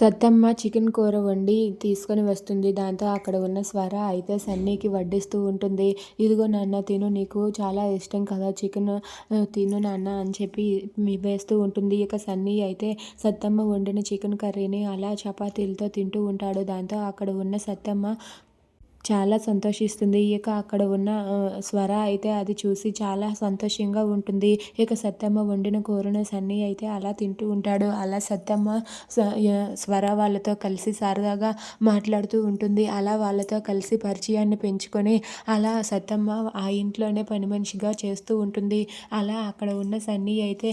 Sattamma chicken కూర వండి తీసుకొని వస్తుంది. దాంతో అక్కడ ఉన్న స్వర అయితే సన్నీకి వడ్డిస్తూ ఉంటుంది. ఇదిగో నాన్న తిను నీకు చాలా ఇష్టం కదా చికెన్ తిను నాన్న అని చెప్పి వేస్తూ ఉంటుంది. ఇక సన్నీ అయితే సత్తమ్మ వండిన చికెన్ కర్రీని అలా చపాతీలతో తింటూ ఉంటాడు. దాంతో అక్కడ ఉన్న సత్తమ్మ చాలా సంతోషిస్తుంది. ఇక అక్కడ ఉన్న స్వర అయితే అది చూసి చాలా సంతోషంగా ఉంటుంది. ఇక సత్తమ్మ వండిన కూరను సన్నీ అయితే అలా తింటూ ఉంటాడు. అలా సత్తమ్మ స్వర వాళ్ళతో కలిసి సరదాగా మాట్లాడుతూ ఉంటుంది. అలా వాళ్ళతో కలిసి పరిచయాన్ని పెంచుకొని అలా సత్తమ్మ ఆ ఇంట్లోనే పని మనిషిగా చేస్తూ ఉంటుంది. అలా అక్కడ ఉన్న సన్నీ అయితే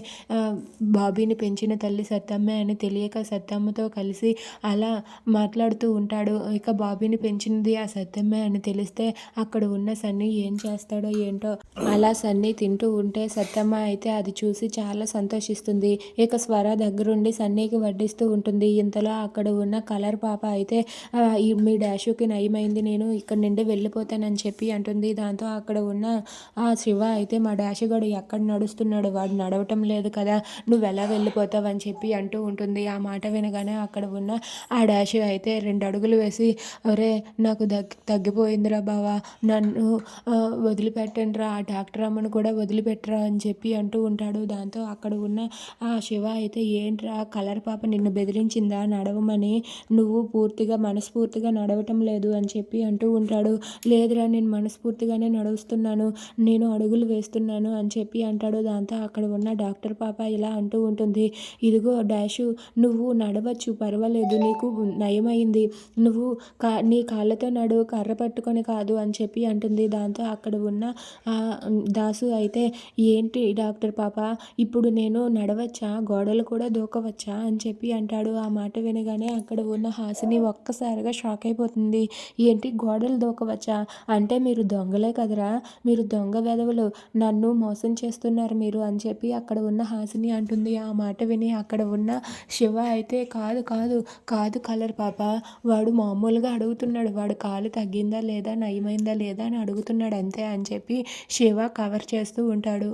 బాబీని పెంచిన తల్లి సత్తమ్మే అని తెలియక సత్తమ్మతో కలిసి అలా మాట్లాడుతూ ఉంటాడు. ఇక బాబీని పెంచినది ఆ సత్య సత్తమ్మే అని తెలిస్తే అక్కడ ఉన్న సన్నీ ఏం చేస్తాడో ఏంటో అలా సన్నీ తింటూ ఉంటే సత్తమ్మ అయితే అది చూసి చాలా సంతోషిస్తుంది. ఇక స్వర దగ్గరుండి సన్నీకి వడ్డిస్తూ ఉంటుంది. ఇంతలో అక్కడ ఉన్న కలర్ పాప అయితే మీ డాషుకి నయమైంది. నేను ఇక్కడ నుండి వెళ్ళిపోతానని చెప్పి అంటుంది. దాంతో అక్కడ ఉన్న ఆ శివ అయితే మా డాషుగాడు ఎక్కడ నడుస్తున్నాడు? వాడు నడవటం లేదు కదా. నువ్వు ఎలా వెళ్ళిపోతావు? అని చెప్పి అంటూ ఉంటుంది. ఆ మాట వినగానే అక్కడ ఉన్న ఆ డాషు అయితే రెండు అడుగులు వేసి ఒరే నాకు దగ్గ తగ్గిపోయిందిరా బావా. నన్ను వదిలిపెట్టండి రా ఆ డాక్టర్ అమ్మను కూడా వదిలిపెట్టరా అని చెప్పి అంటూ ఉంటాడు. దాంతో అక్కడ ఉన్న ఆ శివ అయితే ఏంట్రా కలర్ పాప నిన్ను బెదిరించిందా నడవమని? నువ్వు పూర్తిగా మనస్ఫూర్తిగా నడవటం లేదు అని చెప్పి అంటూ ఉంటాడు. లేదురా నేను మనస్ఫూర్తిగానే నడుస్తున్నాను నేను అడుగులు వేస్తున్నాను అని చెప్పి అంటాడు. దాంతో అక్కడ ఉన్న డాక్టర్ పాప ఇలా అంటూ ఉంటుంది. ఇదిగో డాషు నువ్వు నడవచ్చు పర్వాలేదు నీకు నయమైంది నువ్వు కా నీ కాళ్ళతో నడువు కర్ర పట్టుకొని కాదు అని చెప్పి అంటుంది. దాంతో అక్కడ ఉన్న దాసు అయితే ఏంటి డాక్టర్ పాప ఇప్పుడు నేను నడవచ్చా? గోడలు కూడా దూకవచ్చా? అని చెప్పి అంటాడు. ఆ మాట వినగానే అక్కడ ఉన్న హాసిని ఒక్కసారిగా షాక్ అయిపోతుంది. ఏంటి గోడలు దూకవచ్చా? అంటే మీరు దొంగలే కదరా? మీరు దొంగ వెధవలు నన్ను మోసం చేస్తున్నారు మీరు అని చెప్పి అక్కడ ఉన్న హాసిని అంటుంది. ఆ మాట విని అక్కడ ఉన్న శివ అయితే కాదు కాదు కాదు కలర్ పాప. వాడు మామూలుగా అడుగుతున్నాడు. వాడు కాలు తగ్గిందా లేదా నయమైందా లేదా అని అడుగుతున్నాడు అంతే అని చెప్పి శివ కవర్ చేస్తూ ఉంటాడు.